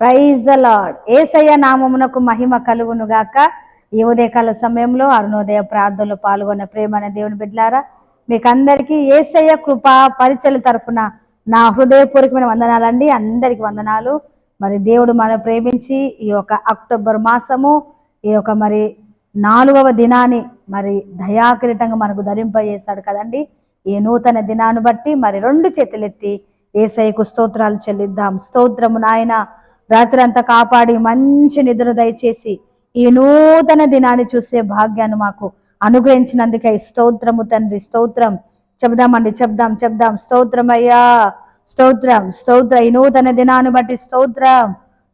Praise lord ఏసయ్య నామమునకు మహిమ కలుగునుగాక. ఈ ఉదయకాల సమయంలో అరుణోదయ ప్రార్థనలో పాల్గొన్న ప్రేమైన దేవుని బిడ్లారా మీకు అందరికీ ఏసయ్య కృప పరిచయల తరఫున నా హృదయపూర్వకమైన వందనాలండి. అందరికి వందనాలు. మరి దేవుడు మనం ప్రేమించి ఈ యొక్క అక్టోబర్ మాసము ఈ యొక్క మరి నాలుగవ దినాన్ని మరి దయాకిరీటంగా మనకు ధరింపజేశాడు కదండి. ఈ నూతన దినాన్ని బట్టి మరి రెండు చేతులెత్తి ఏసైకు స్తోత్రాలు చెల్లిద్దాం. స్తోత్రము నాయన. రాత్రి అంతా కాపాడి మంచి నిద్ర దయచేసి ఈ నూతన దినాన్ని చూసే భాగ్యాన్ని మాకు అనుగ్రహించినందుకే స్తోత్రము తండ్రి స్తోత్రం. చెప్దామండి చెప్దాం చెప్దాం స్తోత్రమయ్యా స్తోత్రం స్తోత్ర. ఈ నూతన దినాన్ని బట్టి స్తోత్రం.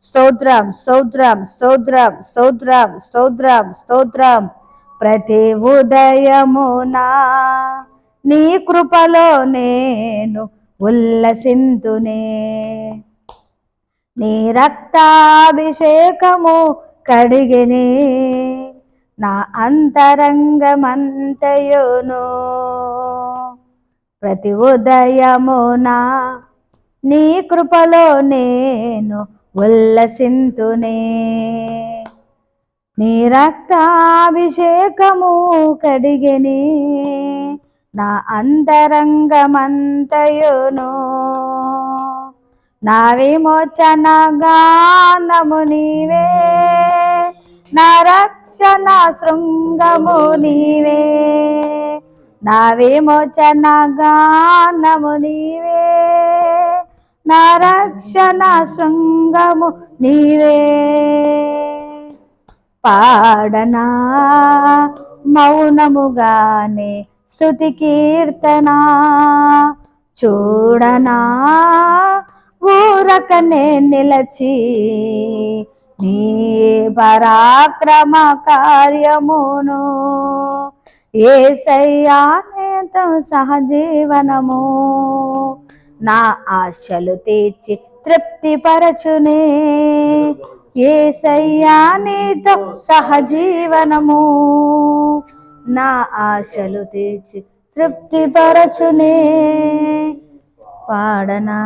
స్తోత్రం స్తోత్రం స్తోత్రం స్తోత్రం స్తోత్రం స్తోత్రం. ప్రతి ఉదయమునా నీ కృపలో నేను ఉల్లసింతునే. నీ రక్తాభిషేకము కడిగిని. నా అంతరంగమంతయును. ప్రతి ఉదయమునా నీ కృపలో నేను ఉల్లసింతునే. నీ రక్తాభిషేకము కడిగిని. నా అంతరంగమంతయును. నా విమోచన గానము నీవే. నా రక్షణ శృంగము నీవే. నా విమోచన గానము నీవే. నా రక్షణ శృంగము నీవే. పాడనా మౌనముగానే స్థుతి కీర్తనా. చూడనా ఊరకనే నిలచి నీ పరాక్రమ కార్యమును ఏసయ్యానేతో సహజీవనము. నా ఆశలు తీర్చి తృప్తిపరచునే. ఏసయ్యా నీతో సహజీవనము. నా ఆశలు తీర్చి తృప్తిపరచునే. పాడనా?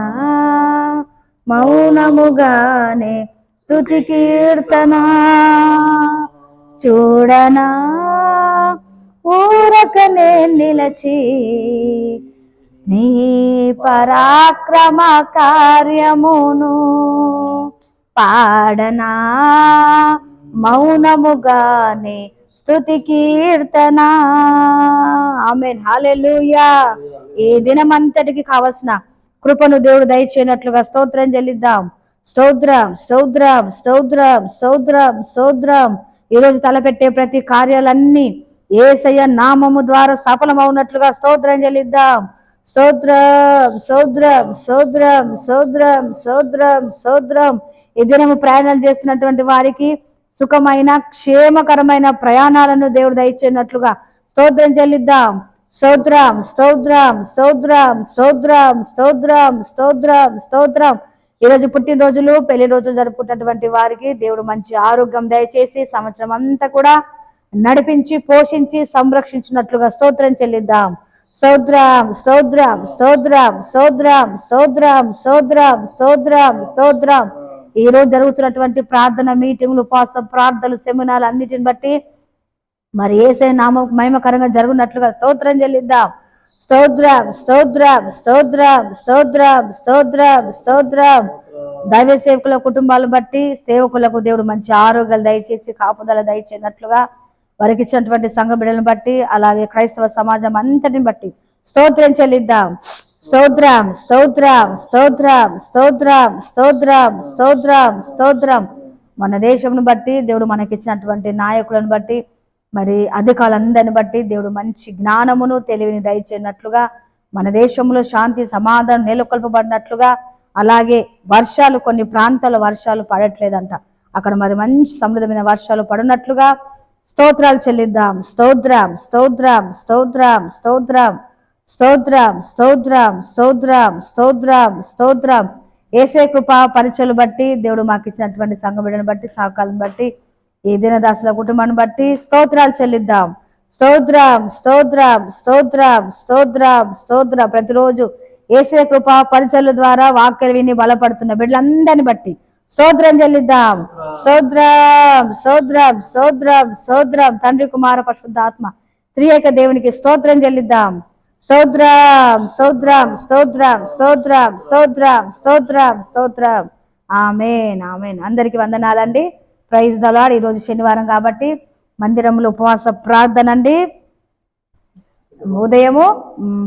మౌనముగానే తుతి కీర్తనా? చూడనా? ఊరకనే నిలచి నీ పరాక్రమ కార్యమును పాడనా? మౌనముగానే స్థుతి కీర్తన? ఆమె హాలెలుయా. ఈ దినమంతటికి కావలసిన కృపను దేవుడు దయచేయనట్లుగా స్తోత్రం చెల్లిద్దాం. స్తోత్రం స్తోత్రం స్తోత్రం స్తోత్రం స్తోత్రం. ఈరోజు తలపెట్టే ప్రతి కార్యాలన్నీ ఏసయ్య నామము ద్వారా సఫలమవునట్లుగా స్తోత్రం చెల్లిద్దాం. స్తోత్రం స్తోత్రం స్తోత్రం స్తోత్రం స్తోత్రం స్తోత్రం. ఈ దినము ప్రయాణాలు చేసినటువంటి వారికి సుఖమైన క్షేమకరమైన ప్రయాణాలను దేవుడు దయచేయనట్లుగా స్తోత్రం చెల్లిద్దాం. స్తోత్రం స్తోత్రం స్తోత్రం స్తోత్రం స్తోత్రం స్తోత్రం స్తోత్రం ఈరోజు పుట్టినరోజులు పెళ్ళి రోజులు జరుపుకున్నటువంటి వారికి దేవుడు మంచి ఆరోగ్యం దయచేసి సంవత్సరం అంతా కూడా నడిపించి పోషించి సంరక్షించినట్లుగా స్తోత్రం చెల్లిద్దాం స్తోత్రం స్తోత్రం స్తోత్రం స్తోత్రం స్తోత్రం స్తోత్రం స్తోత్రం స్తోత్రం ఈ రోజు జరుగుతున్నటువంటి ప్రార్థన మీటింగ్లు ఉపాసం ప్రార్థనలు సెమినార్లు అన్నిటిని బట్టి మరి ఏసే నామ మహిమకరంగా జరుగునట్లుగా స్తోత్రం చెల్లిద్దాం. స్తోత్రం స్తోత్రం స్తోత్రం స్తోత్రం స్తోత్రం స్తోత్రం. దైవ సేవకుల కుటుంబాలను బట్టి సేవకులకు దేవుడు మంచి ఆరోగ్యాలు దయచేసి కాపుదల దయచేసినట్లుగా వారికి ఇచ్చినటువంటి సంఘ బిడ్డలను బట్టి అలాగే క్రైస్తవ సమాజం అంతటిని బట్టి స్తోత్రం చెల్లిద్దాం. స్తోత్రం స్తోత్రం స్తోత్రం స్తోత్రం స్తోత్రం స్తోత్రం స్తోత్రం. మన దేశంను బట్టి దేవుడు మనకిచ్చినటువంటి నాయకులను బట్టి మరి అధికారులందరిని బట్టి దేవుడు మంచి జ్ఞానమును తెలివిని దయచేయనట్లుగా మన దేశంలో శాంతి సమాధానం నెలకొల్పబడినట్లుగా అలాగే వర్షాలు కొన్ని ప్రాంతాల వర్షాలు పడట్లేదంట. అక్కడ మరి మంచి సమృద్ధమైన వర్షాలు పడినట్లుగా స్తోత్రాలు చెల్లిద్దాం. స్తోత్రం స్తోత్రం స్తోత్రం స్తోత్రం స్తోత్రం స్తోత్రం స్తోత్రం స్తోత్రం స్తోత్రం. ఏసే కృప పరిచయలు బట్టి దేవుడు మాకు ఇచ్చినటువంటి సంఘ బిడ్డను బట్టి సహకాలను బట్టి ఈ దినదాసుల కుటుంబాన్ని బట్టి స్తోత్రాలు చెల్లిద్దాం స్తోత్రం స్తోత్రం స్తోత్రం స్తోత్రం స్తోత్ర ప్రతిరోజు ఏసే కృప పరిచయల ద్వారా వాక్యలు విని బలపడుతున్న బిడ్డలందరిని బట్టి స్తోత్రం చెల్లిద్దాం స్తోత్రం స్తోత్రం స్తోత్రం స్తోత్రం తండ్రి కుమార పరిశుద్ధాత్మ త్రియేక దేవునికి స్తోత్రం చెల్లిద్దాం స్తోత్రం స్తోత్రం స్తోత్రం స్తోత్రం స్తోత్రం స్తోత్రం స్తోత్రం ఆమెన్ ఆమెన్ అందరికి వందనాలండి ప్రైజ్ దలాడ్ ఈరోజు శనివారం కాబట్టి మందిరంలో ఉపవాస ప్రార్థన అండి ఉదయము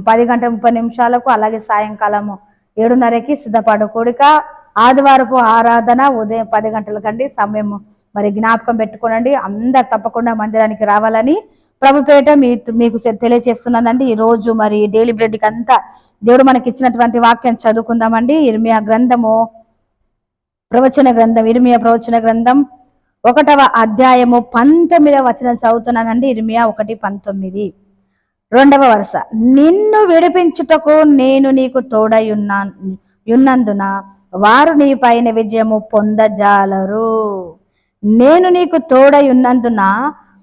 పది గంటల ముప్పై నిమిషాలకు అలాగే సాయంకాలము ఏడున్నరకి సిద్ధపాటు కోడిక. ఆదివారపు ఆరాధన ఉదయం పది గంటలకండి. సమయం మరి జ్ఞాపకం పెట్టుకోనండి. అందరు తప్పకుండా మందిరానికి రావాలని ప్రభుపేట మీ మీకు సె- తెలియజేస్తున్నానండి ఈ రోజు మరి డైలీ బ్రెడ్కి అంతా దేవుడు మనకి ఇచ్చినటువంటి వాక్యం చదువుకుందామండి. ఇర్మియా గ్రంథము ప్రవచన గ్రంథం ఇర్మియా ప్రవచన గ్రంథం ఒకటవ అధ్యాయము పంతొమ్మిదవ వచనం చదువుతున్నానండి ఇర్మియా ఒకటి పంతొమ్మిది. రెండవ వరుస నిన్ను విడిపించుటకు నేను నీకు తోడై ఉన్నా వారు నీ పైన విజయము పొందజాలరు. నేను నీకు తోడై ఉన్నందున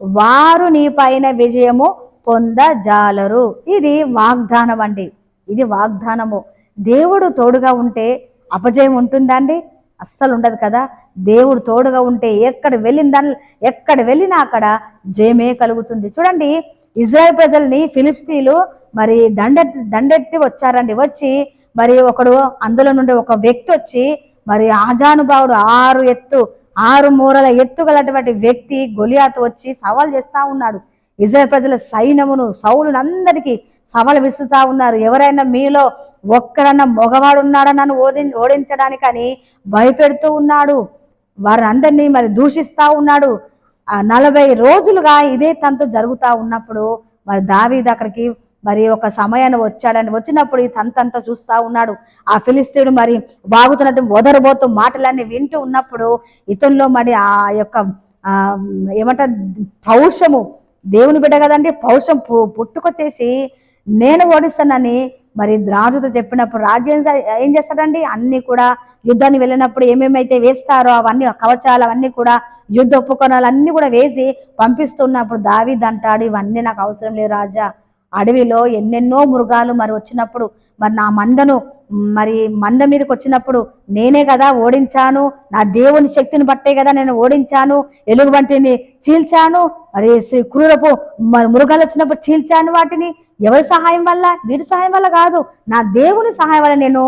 వారు నీ పైన విజయము పొందజాలరు. ఇది వాగ్దానం అండి. ఇది వాగ్దానము. దేవుడు తోడుగా ఉంటే అపజయం ఉంటుందా అండి? అస్సలు ఉండదు కదా. దేవుడు తోడుగా ఉంటే ఎక్కడ వెళ్ళిందని ఎక్కడ వెళ్ళినా అక్కడ జయమే కలుగుతుంది. చూడండి ఇజ్రాయెల్ ప్రజల్ని ఫిలిప్సీలు మరి దండెత్తి దండెత్తి వచ్చారండి. వచ్చి మరి ఒకడు అందులో నుండి ఒక వ్యక్తి వచ్చి మరి ఆజానుభావుడు ఆరు ఎత్తు ఆరు మూరల ఎత్తు గలటువంటి వ్యక్తి గొలియాతు వచ్చి సవాల్ చేస్తా ఉన్నాడు. ఇజ్రాయల్ ప్రజల సైన్యమును సౌలును అందరికీ సవాలు విసురుతా ఉన్నారు. ఎవరైనా మీలో ఒక్కరన్నా మగవాడు ఉన్నాడా నన్ను ఓడి ఓడించడానికని భయపెడుతూ ఉన్నాడు. వారందరినీ మరి దూషిస్తూ ఉన్నాడు. నలభై రోజులుగా ఇదే తంతు జరుగుతూ ఉన్నప్పుడు మరి దావీదు అక్కడికి మరి ఒక సమయాన్ని వచ్చాడని వచ్చినప్పుడు ఈ తంతంతా చూస్తా ఉన్నాడు. ఆ ఫిలిస్తీన్ మరి బాగుతున్నట్టు వదరబోతూ మాటలన్నీ వింటూ ఉన్నప్పుడు ఇతనిలో మరి ఆ యొక్క ఏమంట పౌషము దేవుని బిడ్డ కదండి పౌషం పు- పుట్టుకొచ్చేసి నేను ఓడిస్తానని మరి రాజుతో చెప్పినప్పుడు రాజ్యం ఏం చేస్తాడండి? అన్నీ కూడా యుద్ధాన్ని వెళ్ళినప్పుడు ఏమేమైతే వేస్తారో అవన్నీ కవచాలు అవన్నీ కూడా యుద్ధ ఉపకరణాలు అన్నీ కూడా వేసి పంపిస్తున్నప్పుడు దావీద్ అంటాడు ఇవన్నీ నాకు అవసరం లేదు రాజా. అడవిలో ఎన్నెన్నో మృగాలు మరి వచ్చినప్పుడు మరి నా మందను మరి మంద మీదకి వచ్చినప్పుడు నేనే కదా ఓడించాను. నా దేవుని శక్తిని బట్టే కదా నేను ఓడించాను. ఎలుగుబంటిని చీల్చాను. మరి క్రూరపు మరి మృగాలు వచ్చినప్పుడు చీల్చాను వాటిని. ఎవరి సహాయం వల్ల? వీటి సహాయం వల్ల కాదు. నా దేవుని సహాయం వల్ల నేను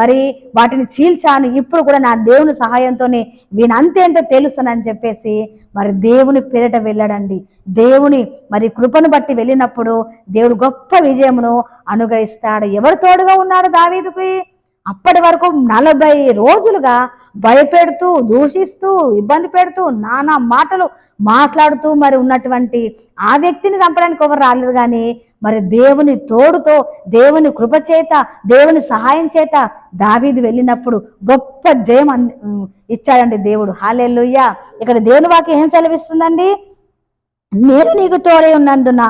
మరి వాటిని చీల్చాను. ఇప్పుడు కూడా నా దేవుని సహాయంతోనే వీని అంతేంతో తెలుస్తానని చెప్పేసి మరి దేవుని పేరిట వెళ్ళాడండి. దేవుని మరి కృపను బట్టి వెళ్ళినప్పుడు దేవుడు గొప్ప విజయమును అనుగ్రహిస్తాడు. ఎవరు తోడుగా ఉన్నాడు దావీదుకి? అప్పటి వరకు నలభై రోజులుగా భయపెడుతూ దూషిస్తూ ఇబ్బంది పెడుతూ నానా మాటలు మాట్లాడుతూ మరి ఉన్నటువంటి ఆ వ్యక్తిని చంపడానికి ఎవరు రాలేదు కానీ మరి దేవుని తోడుతో దేవుని కృప చేత దేవుని సహాయం చేత దావీది వెళ్ళినప్పుడు గొప్ప జయం ఇచ్చాడండి దేవుడు. హాలెల్లుయ్య ఇక్కడ దేవుని వాక్యం ఏం సెలవిస్తుందండి? నేను నీకు తోడై ఉన్నందున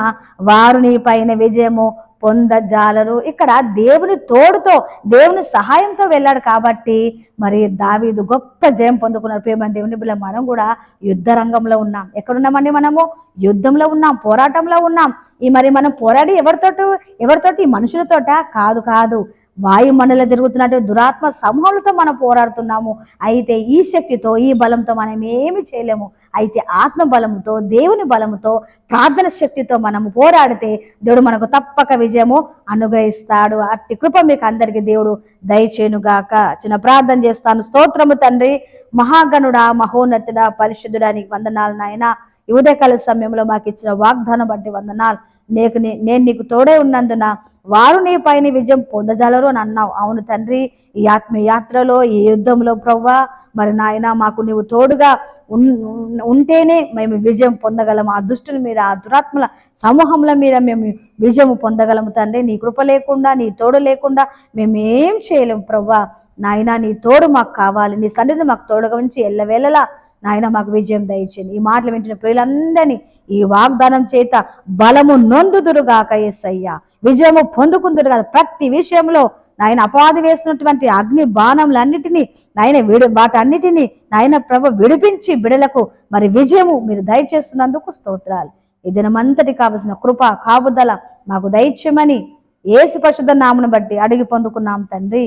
వారు నీ పైన విజయము పొందజాలరు. ఇక్కడ దేవుని తోడుతో దేవుని సహాయంతో వెళ్ళాడు కాబట్టి మరి దావీదు గొప్ప జయం పొందుకున్నారు. ప్రేమ దేవుని బిడ్డ మనం కూడా యుద్ధ రంగంలో ఉన్నాం. ఎక్కడున్నామండి మనము? యుద్ధంలో ఉన్నాం పోరాటంలో ఉన్నాం. ఈ మరి మనం పోరాడి ఎవరితోటి ఎవరితోటి? మనుషులతోట? కాదు కాదు. వాయుమండలో తిరుగుతున్నట్టు దురాత్మ సమూహాలతో మనం పోరాడుతున్నాము. అయితే ఈ శక్తితో ఈ బలంతో మనం ఏమి చేయలేము. అయితే ఆత్మ బలముతో దేవుని బలముతో ప్రార్థన శక్తితో మనము పోరాడితే దేవుడు మనకు తప్పక విజయము అనుగ్రహిస్తాడు. అట్టి కృప మీకు అందరికీ దేవుడు దయచేనుగాక చిన్న ప్రార్థన చేస్తాను. స్తోత్రము తండ్రి మహాగణుడా మహోన్నతుడా పరిశుద్ధుడా నీకు వందనాలు నాయన. ఈ ఉదయకాల సమయంలో మాకు ఇచ్చిన వాగ్దానం బట్టి వందనాలు. నీకు నేను నీకు తోడే ఉన్నందున వారు నీ పైన విజయం పొందజాలరు అని అన్నావు. అవును తండ్రి ఈ ఆత్మయాత్రలో ఈ యుద్ధంలో ప్రవ్వా మరి నాయన మాకు నీవు తోడుగా ఉన్- ఉంటేనే మేము విజయం పొందగలము ఆ దుష్టుల మీద ఆ దురాత్మల సమూహంల మీద మేము విజయం పొందగలము తండ్రి. నీ కృప లేకుండా నీ తోడు లేకుండా మేము ఏం చేయలేము ప్రవ్వా. నాయన నీ తోడు మాకు కావాలి. నీ సన్నిధి మాకు తోడుగా ఉంచి ఎల్లవేళలా నాయన మాకు విజయం దయచేయండి. ఈ మాటలు వింటున్న ప్రియులందరినీ ఈ వాగ్దానం చేత బలము నొందుదురుగాక ఎస్సయ్యా విజయము పొందుకుందురుగా ప్రతి విషయంలో నాయన అపాధి వేసినటువంటి అగ్ని బాణములన్నిటినీ నాయన విడి వాటన్నిటినీ నాయన ప్రభు విడిపించి బిడలకు మరి విజయము మీరు దయచేస్తున్నందుకు స్తోత్రాలు. ఈ దినమంతటి కావలసిన కృప కాపుదల మాకు దయచేయమని ఏసు పరిశుద్ధ నామను బట్టి అడిగి పొందుకున్నాం తండ్రి.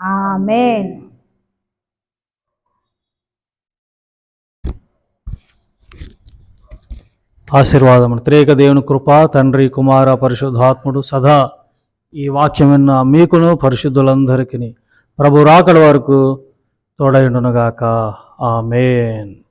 ఆమెన్. ఆశీర్వాదములు. త్రేక దేవుని కృప తండ్రి కుమార పరిశుద్ధాత్ముడు సదా ఈ వాక్యం విన్న మీకును పరిశుద్ధులందరికీ ప్రభు రాకడ వరకు తోడైండునుగాక ఆమెన్.